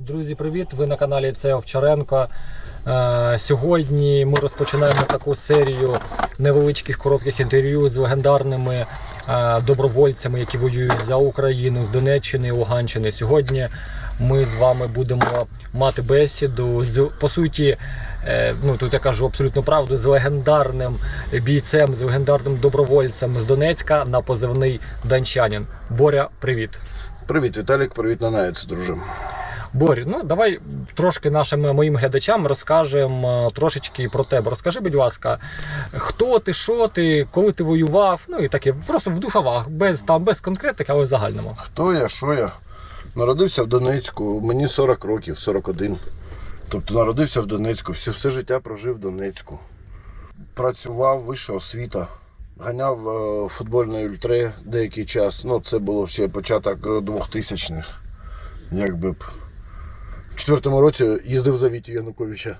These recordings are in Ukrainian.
Друзі, привіт! Ви на каналі Це Овчаренко. Е, Сьогодні ми розпочинаємо таку серію невеличких коротких інтерв'ю з легендарними е, добровольцями, які воюють за Україну з Донеччини і Луганщини. Сьогодні ми з вами будемо мати бесіду з по суті. е, Ну тут я кажу абсолютно правду з легендарним бійцем, з легендарним добровольцем з Донецька на позивний Данчанин. Боря, привіт. Привіт, Віталік, привіт, Нанаєць, друже. Борю, ну давай трошки нашим моїм глядачам розкажемо е, трошечки про тебе. Розкажи, будь ласка, хто ти, що ти, коли ти воював, ну і таке, просто в духовах, без там без конкретики, але в загальному. Хто я, що я? Народився в Донецьку, мені 40 років, 41. Тобто народився в Донецьку, все, все життя прожив в Донецьку. Працював, вища освіта, ганяв е, футбольне ультре деякий час. Ну, це було ще початок 2000-х. Якби б. В четвертому році їздив за Вітю Януковича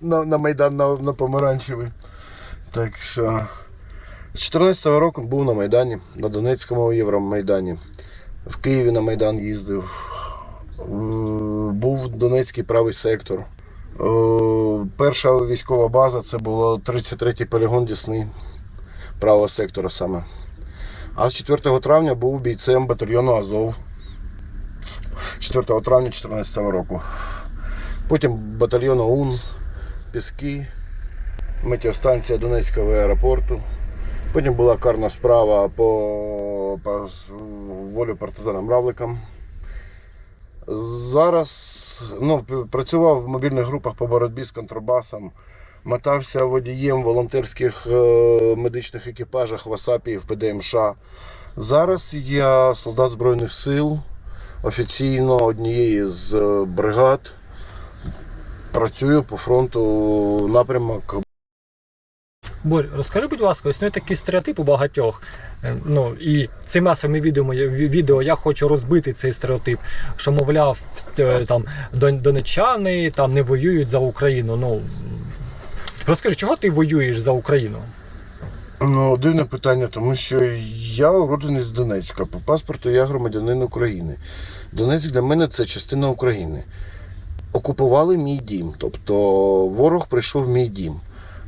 на, на Майдан на, на Помаранчевий. Так що. З 14-го року був на Майдані, на Донецькому Євромайдані. В Києві на Майдан їздив. Був Донецький правий сектор. Перша військова база це було 33-й полігон Дісни правого сектора саме. А з 4 травня був бійцем батальйону Азов 4 травня 2014 року. Потім батальйон ОУН, Піски, метеостанція Донецького аеропорту. Потім була карна справа по, по волю партизанам Равликам. Зараз ну, працював в мобільних групах по боротьбі з контрабасом, мотався водієм в волонтерських е, медичних екіпажах в АСАПі і в ПДМШ. Зараз я солдат Збройних сил офіційно однієї з е, бригад. Працюю по фронту напрямок Борь, розкажи, будь ласка, існує такий стереотип у багатьох. е, Ну і цими самими відео, відео я хочу розбити цей стереотип, що мовляв, е, там дон- донеччани там не воюють за Україну. Ну розкажи, чого ти воюєш за Україну? Ну, дивне питання, тому що я уроджений з Донецька. По паспорту я громадянин України. Донецьк для мене це частина України. Окупували мій дім, тобто ворог прийшов в мій дім.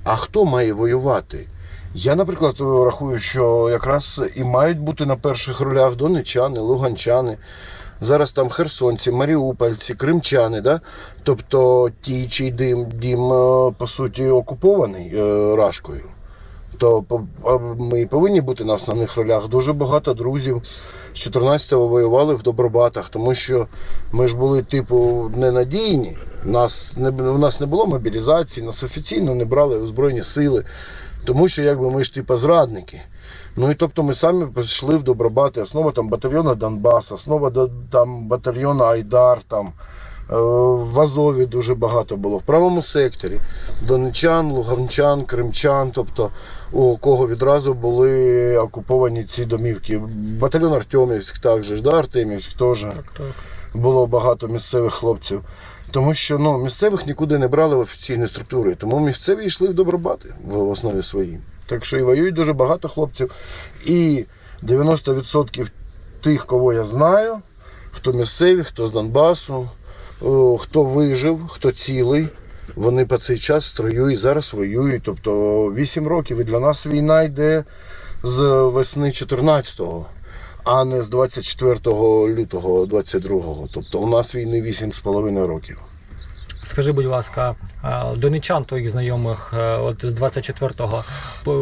А хто має воювати? Я, наприклад, рахую, що якраз і мають бути на перших ролях донечани, луганчани. Зараз там херсонці, маріупольці, кримчани, да? тобто ті, чий дім, дім е, по суті окупований е, рашкою то ми повинні бути на основних ролях. Дуже багато друзів з 14-го воювали в Добробатах, тому що ми ж були, типу, ненадійні. Нас не, у нас не було мобілізації, нас офіційно не брали у Збройні сили, тому що якби ми ж типу зрадники. Ну і тобто ми самі пішли в Добробати, основа там батальйону Донбас, основа там батальйону Айдар. там. Е, В Азові дуже багато було, в правому секторі. Донечан, Луганчан, Кримчан, тобто у кого відразу були окуповані ці домівки. Батальйон Артемівськ також, да, Артемівськ теж Так, так. було багато місцевих хлопців. Тому що ну, місцевих нікуди не брали в офіційні структури, тому місцеві йшли в добробати в основі своїй. Так що і воюють дуже багато хлопців. І 90% тих, кого я знаю, хто місцеві, хто з Донбасу, хто вижив, хто цілий, вони по цей час в строю і зараз воюють. Тобто 8 років і для нас війна йде з весни 14-го, а не з 24 лютого 22-го. Тобто у нас війни 8,5 років. Скажи, будь ласка, донечан твоїх знайомих е, от з 24-го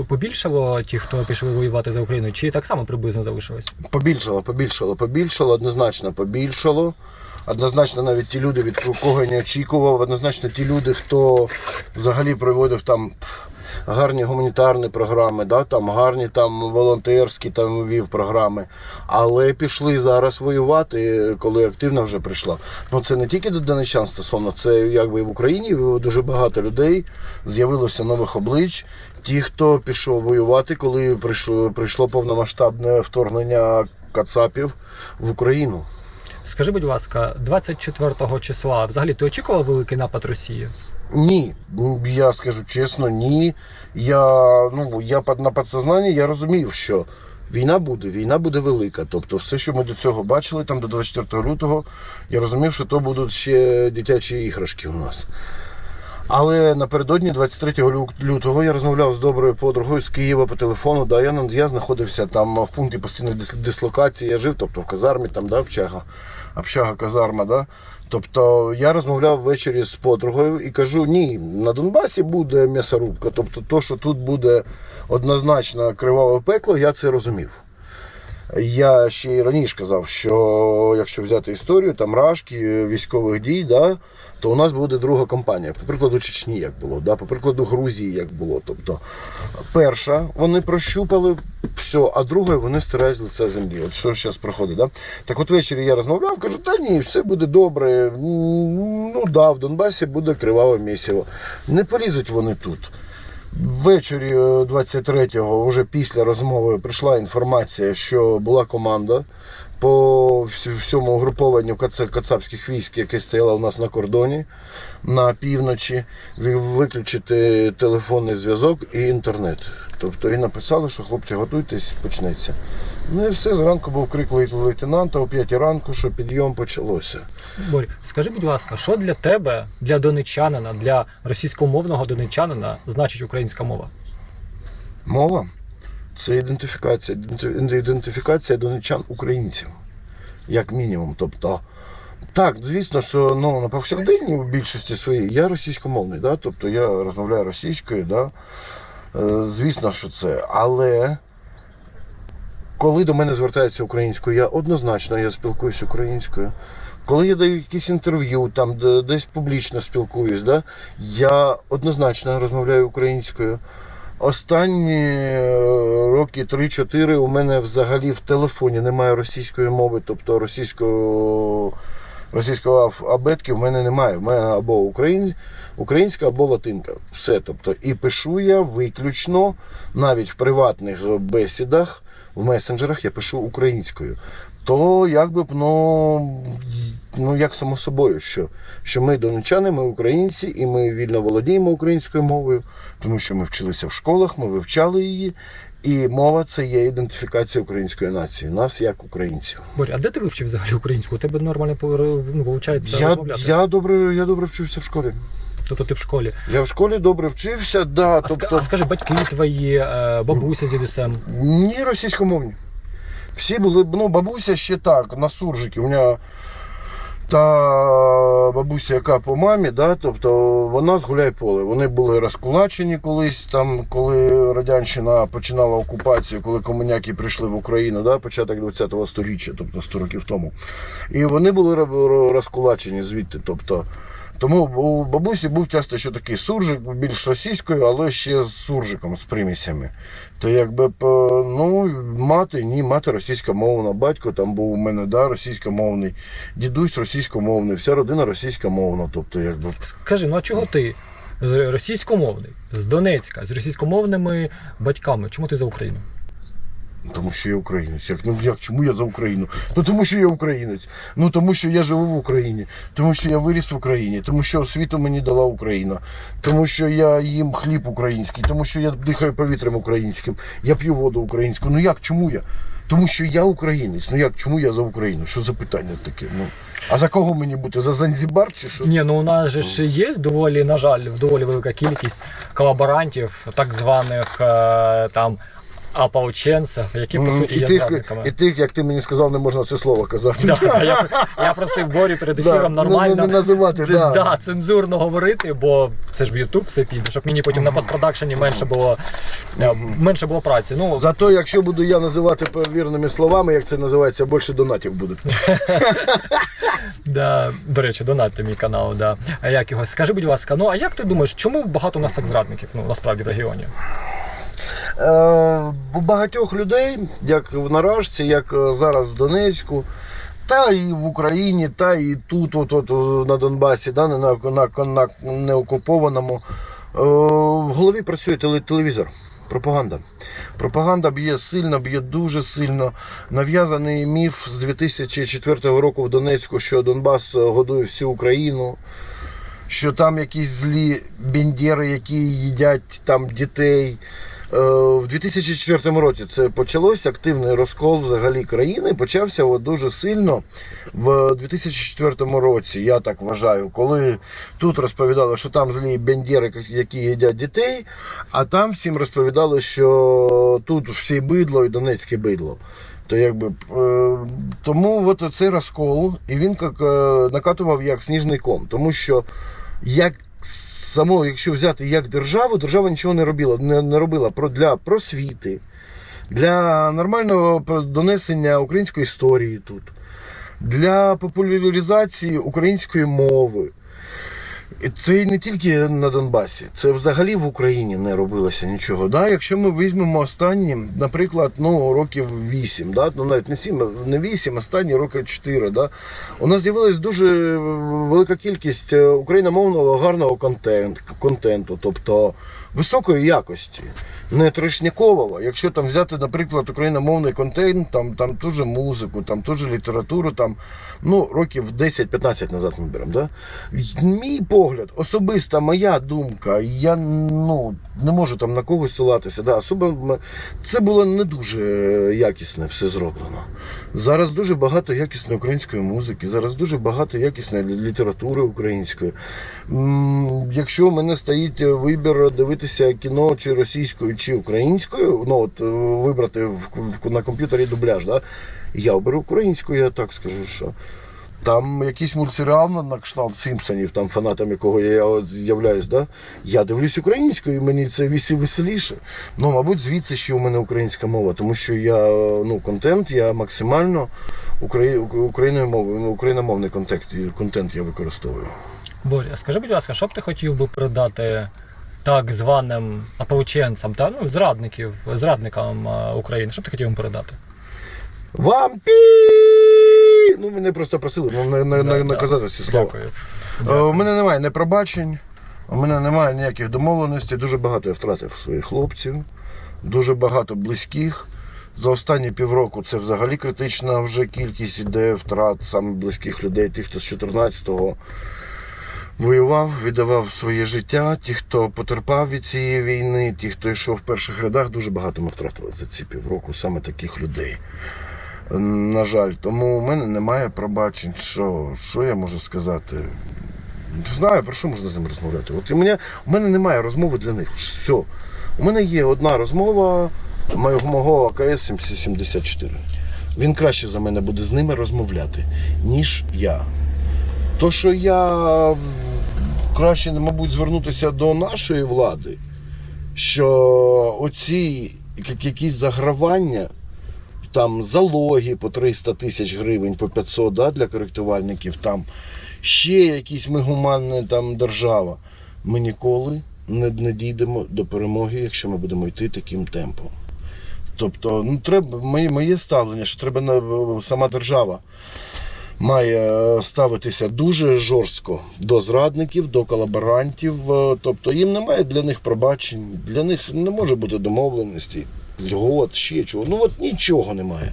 побільшало ті, хто пішли воювати за Україну, чи так само приблизно залишилось? Побільшало, побільшало, побільшало, однозначно побільшало. Однозначно навіть ті люди, від кого я не очікував, однозначно ті люди, хто взагалі проводив там гарні гуманітарні програми, да, там гарні там волонтерські там вів програми. Але пішли зараз воювати, коли активно вже прийшла. Ну це не тільки до донечан стосовно, це якби в Україні дуже багато людей з'явилося нових облич. Ті, хто пішов воювати, коли прийшло, прийшло повномасштабне вторгнення Кацапів в Україну. Скажи, будь ласка, 24 числа взагалі ти очікував великий напад Росії? Ні, ну, я скажу чесно, ні. Я, ну, я на підсознанні я розумів, що Війна буде, війна буде велика. Тобто, все, що ми до цього бачили, там до 24 лютого, я розумів, що то будуть ще дитячі іграшки у нас. Але напередодні 23 лю- лютого я розмовляв з доброю подругою з Києва по телефону. Да, я, я знаходився там в пункті постійної дислокації. Я жив, тобто в казармі, там, да, общага, общага казарма. Да. Тобто я розмовляв ввечері з подругою і кажу: ні, на Донбасі буде м'ясорубка. Тобто, то, що тут буде однозначно криваве пекло, я це розумів. Я ще й раніше казав, що якщо взяти історію там рашки військових дій, да, то у нас буде друга кампанія. По прикладу Чечні, як було, да, по прикладу Грузії, як було. Тобто, перша вони прощупали все, а друга вони стирають з лиця землі. От що зараз проходить. Да? Так от ввечері я розмовляв, кажу, та ні, все буде добре. Ну да, в Донбасі буде криваве місіво. Не полізуть вони тут. Ввечері е, 23-го, вже після розмови, прийшла інформація, що була команда по всьому угрупованню кацапських військ, яке стояло у нас на кордоні на півночі, виключити телефонний зв'язок і інтернет. Тобто і написали, що хлопці готуйтесь, почнеться. Ну і все, зранку був крик лейтенанта о 5 ранку, що підйом почалося. Борь, скажи, будь ласка, що для тебе, для донечанина, для російськомовного донечанина значить українська мова? Мова це ідентифікація, ідентифікація донечан українців, як мінімум. Тобто, так, звісно, що ну, на повсякденні в більшості своїй я російськомовний, да? тобто я розмовляю російською, да? Е, звісно, що це. Але коли до мене звертаються українською, я однозначно я спілкуюся українською. Коли я даю якісь інтерв'ю, там десь публічно спілкуюсь, да, я однозначно розмовляю українською. Останні е, роки 3-4 у мене взагалі в телефоні немає російської мови, тобто російського, російського абетки в мене немає. В мене або україн, українська, або латинка. Все. Тобто, і пишу я виключно навіть в приватних бесідах, в месенджерах я пишу українською. То як би ну, ну як само собою, що, що ми донечани, ми українці, і ми вільно володіємо українською мовою, тому що ми вчилися в школах, ми вивчали її. І мова це є ідентифікація української нації, нас як українців. Борь, а де ти вивчив взагалі українську? У тебе нормально ну, виходить Я, розмовляти? я, добре, я добре вчився в школі. Тобто ти в школі. Я в школі добре вчився, да, А, тобто а скажи, батьки твої, е, бабуся з дідусем. ні російськомовні. Всі були, ну, бабуся ще так, на суржики. У мене та бабуся, яка по мамі, да, тобто вона з Гуляйполе. Вони були розкулачені колись, там, коли Радянщина починала окупацію, коли комуняки прийшли в Україну, да, початок 20-го сторіччя, тобто 100 років тому. І вони були ро- ро- розкулачені звідти. Тобто, тому у бабусі був часто ще такий суржик, більш російською, але ще з суржиком, з примісями. То якби ну, мати, ні, мати російськомовна, батько там був у мене, да, російськомовний, дідусь російськомовний, вся родина російськомовна. Тобто, якби. Скажи, ну а чого ти російськомовний, з Донецька, з російськомовними батьками? Чому ти за Україну? Тому що я українець. Як, ну як, чому я за Україну? Ну тому що я українець. Ну тому що я живу в Україні, тому що я виріс в Україні, тому що освіту мені дала Україна, тому що я їм хліб український, тому що я дихаю повітрям українським, я п'ю воду українську. Ну як, чому я? Тому що я українець. Ну як, чому я за Україну? Що за питання таке? Ну а за кого мені бути? За Занзібар чи що? Ні, ну у нас же ж є доволі, на жаль, доволі велика кількість колаборантів, так званих е, там ополченців, які по суті і, є тих, зрадниками. і тих, як ти мені сказав, не можна це слово казати. Да, я, я просив Борі перед ефіром ну, нормально не- не називати, д- да. да, цензурно говорити, бо це ж в Ютуб все піде, щоб мені потім на постпродакшені менше було е, менше було праці. Ну Зато якщо буду я називати повірними словами, як це називається, більше донатів буде. да, до речі, донатьте мій канал. Да. А як його? Скажи, будь ласка, ну а як ти думаєш, чому багато у нас так зрадників? Ну насправді в регіоні? Е, у багатьох людей, як в Наражці, як е, зараз в Донецьку, та і в Україні, та і тут, от, от, на Донбасі, да, на, на, на, неокупованому, е, в голові працює телевізор. Пропаганда. Пропаганда б'є сильно, б'є дуже сильно. Нав'язаний міф з 2004 року в Донецьку, що Донбас е, годує всю Україну, що там якісь злі бендєри, які їдять там дітей. В 2004 році це почалося активний розкол взагалі країни. Почався от дуже сильно в 2004 році, я так вважаю, коли тут розповідали, що там злі бендєри, які їдять дітей, а там всім розповідали, що тут всі бидло і донецьке бидло. То якби е, тому от цей розкол, і він як, е, накатував як сніжний ком, тому що як само, якщо взяти як державу, держава нічого не робила, не, не робила про для просвіти, для нормального донесення української історії тут, для популяризації української мови. Це і не тільки на Донбасі, це взагалі в Україні не робилося нічого. Да? Якщо ми візьмемо останні, наприклад, ну, років 8, да? ну навіть не 7, не 8, останні роки 4, да? у нас з'явилась дуже велика кількість е, україномовного гарного контент, контенту, тобто високої якості, не трешнякового. Якщо там взяти, наприклад, україномовний контент, там, там ту же музику, там ту же літературу, там, ну, років 10-15 назад ми беремо. Да? Мій погляд, особиста моя думка, я ну, не можу там на когось ссилатися. Да, особа, це було не дуже якісне все зроблено. Зараз дуже багато якісної української музики, зараз дуже багато якісної літератури української. Якщо у мене стоїть вибір дивитися кіно чи російською, чи українською, ну от е, вибрати в, в- на комп'ютері дубляж, да, я оберу українську, я так скажу, що. Там якийсь мультсеріал на кшталт Сімпсонів, там фанатом якого я з'являюсь, да? я дивлюсь українською, і мені це весі- веселіше. Ну, мабуть, звідси ще у мене українська мова, тому що я ну, контент, я максимально украї... україною мовою, ну, україномовний контент, контент я використовую. Боря, скажи, будь ласка, що б ти хотів би передати так званим ополченцям та ну, зрадників, зрадникам е, України? Що б ти хотів їм передати? Вампі! Ну, мене просто просили ну, на, на, на, наказати ці слова. Дякую. Е, У мене немає не пробачень, у мене немає ніяких домовленостей. Дуже багато я втратив своїх хлопців, дуже багато близьких. За останні півроку це взагалі критична вже кількість іде втрат саме близьких людей, тих, хто з 14-го воював, віддавав своє життя. Ті, хто потерпав від цієї війни, ті, хто йшов в перших рядах, дуже багато ми втратили за ці півроку саме таких людей. На жаль, тому у мене немає пробачень. Що, що я можу сказати? Не знаю, про що можна з ним розмовляти. От у мене, у мене немає розмови для них. Все. У мене є одна розмова мого, мого АКС 774. Він краще за мене буде з ними розмовляти, ніж я. То, що я краще, мабуть, звернутися до нашої влади, що оці якісь загравання, там залоги по 300 тисяч гривень, по 500 да, для коректувальників, там ще якісь ми гуманна там держава. Ми ніколи не, не дійдемо до перемоги, якщо ми будемо йти таким темпом. Тобто, ну треба моє, моє ставлення, що треба сама держава має е, ставитися дуже жорстко до зрадників, до колаборантів. е, Тобто їм немає для них пробачень, для них не може бути домовленості, льгот, ще чого. Ну от нічого немає.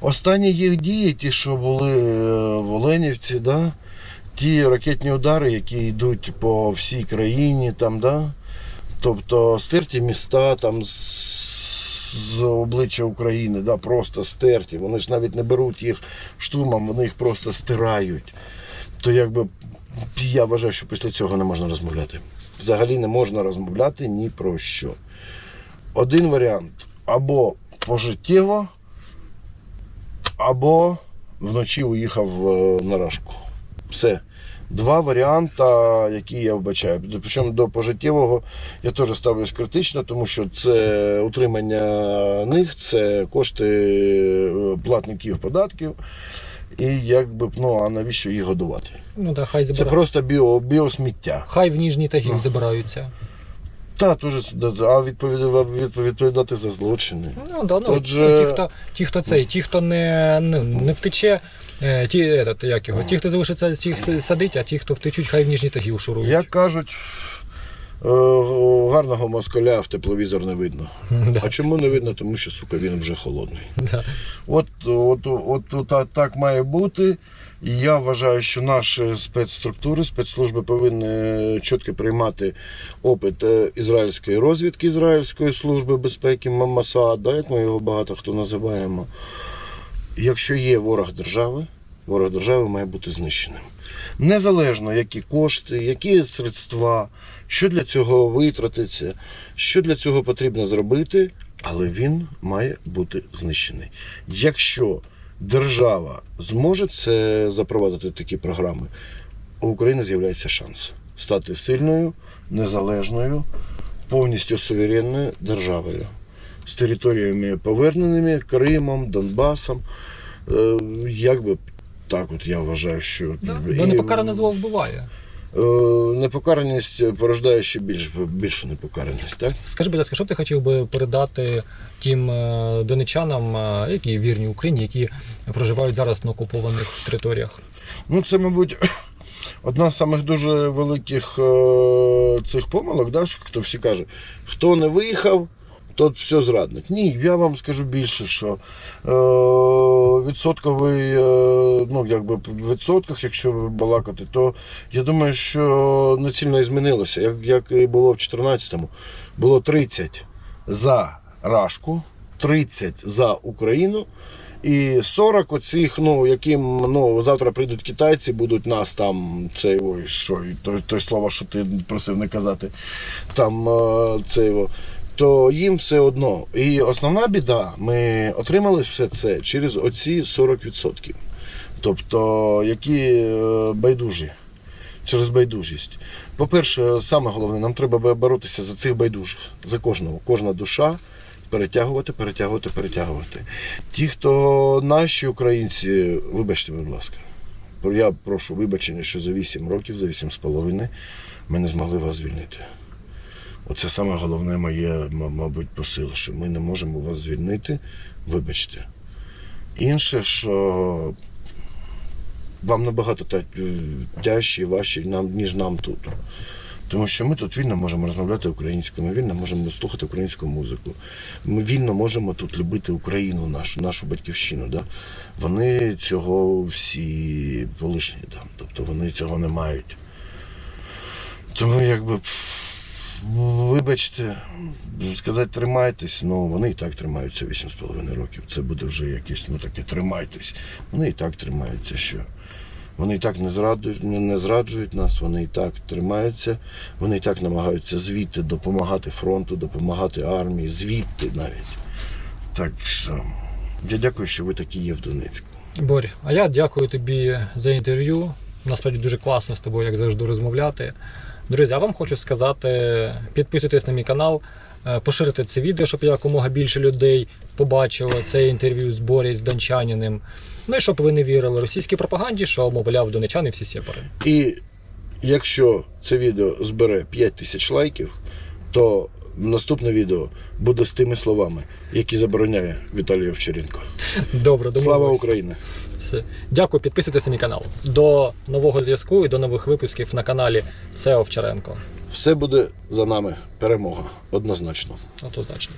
Останні їх дії, ті, що були е, в Оленівці, да? ті ракетні удари, які йдуть по всій країні, там, да? тобто стерті міста там з, обличчя України, да? просто стерті. Вони ж навіть не беруть їх штурмом, вони їх просто стирають. То якби я вважаю, що після цього не можна розмовляти. Взагалі не можна розмовляти ні про що. Один варіант або пожиттєво, або вночі уїхав е, на рашку. Все. Два варіанти, які я вбачаю. Причому до пожиттєвого я теж ставлюсь критично, тому що це утримання них, це кошти е, платників податків. І якби ну а навіщо їх годувати? Ну так, хай Це просто біо, біосміття. Хай в Ніжній Тагіль забираються. Та теж а відповідати, за злочини. Ну, да, ну, Отже- ті, хто, ті, хто цей, ті, хто не, не, не втече, е, ті, этот, як його, ті, хто залишиться, ті садить, а ті, хто втечуть, хай в Ніжній Тагіл шурують. Як кажуть, е, гарного москаля в тепловізор не видно. Да. А чому не видно? Тому що, сука, він вже холодний. Да. От, от, от, от, так має бути. І я вважаю, що наші спецструктури, спецслужби повинні чітко приймати опит е, ізраїльської розвідки, Ізраїльської служби безпеки, Моссад, як ми його багато хто називаємо. Якщо є ворог держави, ворог держави має бути знищеним. Незалежно які кошти, які средства, що для цього витратиться, що для цього потрібно зробити, але він має бути знищений. Якщо держава зможе це запровадити такі програми, у України з'являється шанс стати сильною, незалежною, повністю суверенною державою з територіями поверненими, Кримом, Донбасом. Е, Як би так, от я вважаю, що не непокаране зло вбиває. Е, непокараність порождає ще більш, більшу непокараність, так? Скажи, будь ласка, що б ти хотів би передати тим е, донечанам, е, які вірні Україні, які проживають зараз на окупованих територіях? Ну, це, мабуть, одна з самих дуже великих цих помилок, да, хто всі каже, хто не виїхав, тот все зрадник. Ні, я вам скажу більше, що е, відсотковий, е, ну, якби в відсотках, якщо балакати, то я думаю, що не сильно і змінилося. Як, як і було в 2014-му, було 30 за Рашку, 30 за Україну. І 40 оцих, ну, яким ну, завтра прийдуть китайці, будуть нас там, цей ой, що, той, той слово, що ти просив не казати, там е, цей, то їм все одно. І основна біда, ми отримали все це через оці 40%. Тобто, які е, байдужі, через байдужість. По-перше, саме головне, нам треба боротися за цих байдужих, за кожного, кожна душа перетягувати, перетягувати, перетягувати. Ті, хто наші українці, вибачте, будь ласка, я прошу вибачення, що за 8 років, за 8 з половиною ми не змогли вас звільнити. Оце саме головне моє, мабуть, посил, що ми не можемо вас звільнити. Вибачте. Інше, що вам набагато та- тяжче і важче, ніж нам тут. Тому що ми тут вільно можемо розмовляти українською, ми вільно можемо слухати українську музику. Ми вільно можемо тут любити Україну, нашу, нашу батьківщину. Да? Вони цього всі полишні там, тобто вони цього не мають. Тому якби. Вибачте, сказати тримайтесь, ну вони і так тримаються 8,5 років. Це буде вже якесь, ну таке тримайтесь. Вони і так тримаються, що вони і так не зраджують, не, не зраджують нас, вони і так тримаються, вони і так намагаються звідти допомагати фронту, допомагати армії, звідти навіть. Так що я дякую, що ви такі є в Донецьку. Борь, а я дякую тобі за інтерв'ю. Насправді дуже класно з тобою, як завжди, розмовляти. Друзі, а вам хочу сказати: підписуйтесь на мій канал, е, поширити це відео, щоб якомога більше людей побачило це інтерв'ю з Борі з Дончаніним. Ну і щоб ви не вірили російській пропаганді, що мовляв донечани всі сепари. І якщо це відео збере 5 тисяч лайків, то наступне відео буде з тими словами, які забороняє Віталій Овчаренко. Добре, Слава. Україні! Все. Дякую, підписуйтесь на мій канал. До нового зв'язку і до нових випусків на каналі Це Овчаренко. Все буде за нами. Перемога однозначно. Однозначно.